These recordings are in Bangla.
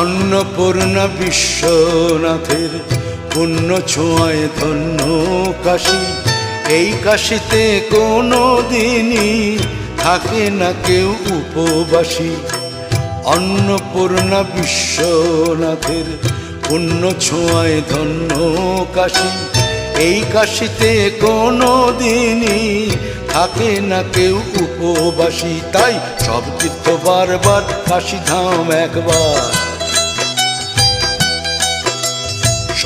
অন্নপূর্ণা বিশ্বনাথের পুণ্য ছোঁয়ায় ধন্য কাশী। এই কাশিতে কোনো দিনই থাকে না কেউ উপবাসী। অন্নপূর্ণা বিশ্বনাথের পুণ্য ছোঁয়ায় ধন্য কাশী। এই কাশিতে কোনো দিনই থাকে না কেউ উপবাসী। তাই সব তীর্থ বারবার কাশী ধাম একবার।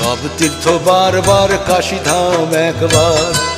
সব তীর্থ বারবার কাশী ধাম একবার।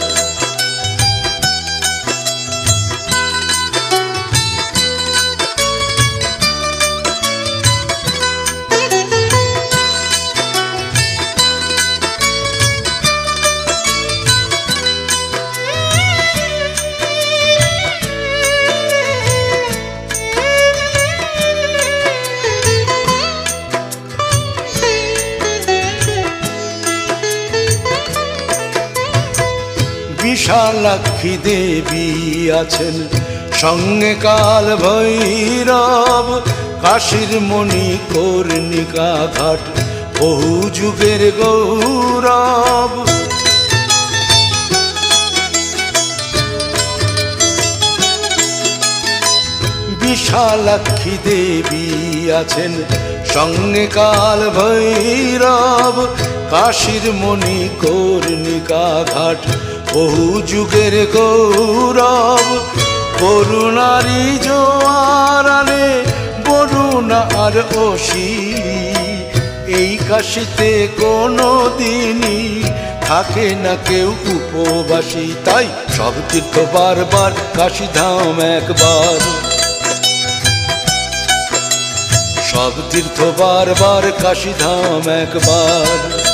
বিশালাক্ষী দেবী আছেন। সঙ্গে কাল ভৈরব, কাশীর মণি কর্ণিকা ঘাট, বহু যুগের গৌরব। বিশালাক্ষী দেবী আছেন। সঙ্গে কাল ভৈরব, কাশীর মণি কর্ণিকা ঘাট বহু যুগের গৌরব করুণারি জোয়ারানে বরুণা আর অসি এই কাশিতে কোনো দিনই থাকে না কেউ উপবাসী, তাই সব তীর্থ বারবার কাশী ধাম একবার। সব তীর্থ বারবার কাশী ধাম একবার।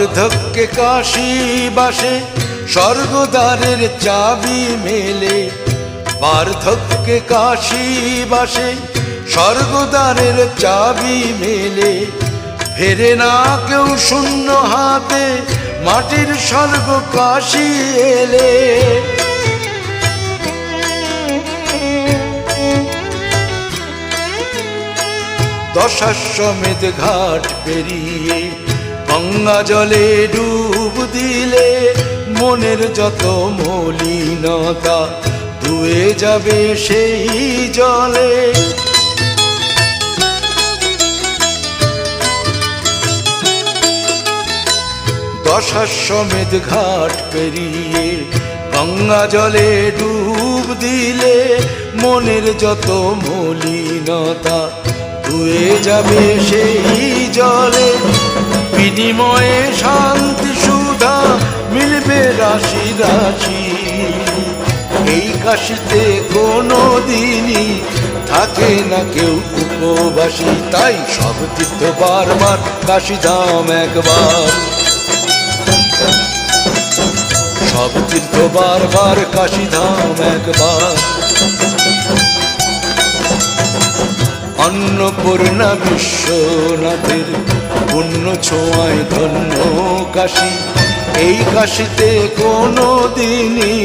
বার্ধক্যে কাশি বাসে স্বর্গদ্বারের চাবি মেলে বার্ধক্যে কাশি বাসে স্বর্গদ্বারের চাবি মেলে ফেরে না কেউ শূন্য হাতে মাটির স্বর্গ কাশি এলে দশাশ্বমেধ ঘাট পেরিয়ে গঙ্গা জলে ডুব দিলে মনের যত মলিনতা ধুয়ে যাবে সেই জলে। দশাশ্বমেধ ঘাট পেরিয়ে গঙ্গা জলে ডুব দিলে মনের যত মলিনতা ধুয়ে যাবে সেই জলে। বিনিময়ে শান্তি, সুধা মিলবে রাশি রাশি। এই কাশিতে কোনো দিনই থাকে না কেউ উপবাসী, তাই সব তীর্থ বারবার কাশি ধাম একবার। সব তীর্থ বারবার কাশি ধাম একবার। অন্নপূর্ণা বিশ্বনাথের পুণ্য ছোঁয়ায় ধন্য কাশী। এই কাশিতে কোনো দিনই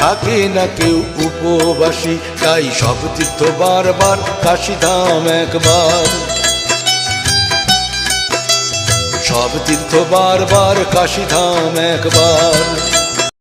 থাকে না কেউ উপবাসী। তাই সব তীর্থ বারবার কাশী ধাম একবার। সব তীর্থ বারবার কাশী ধাম একবার।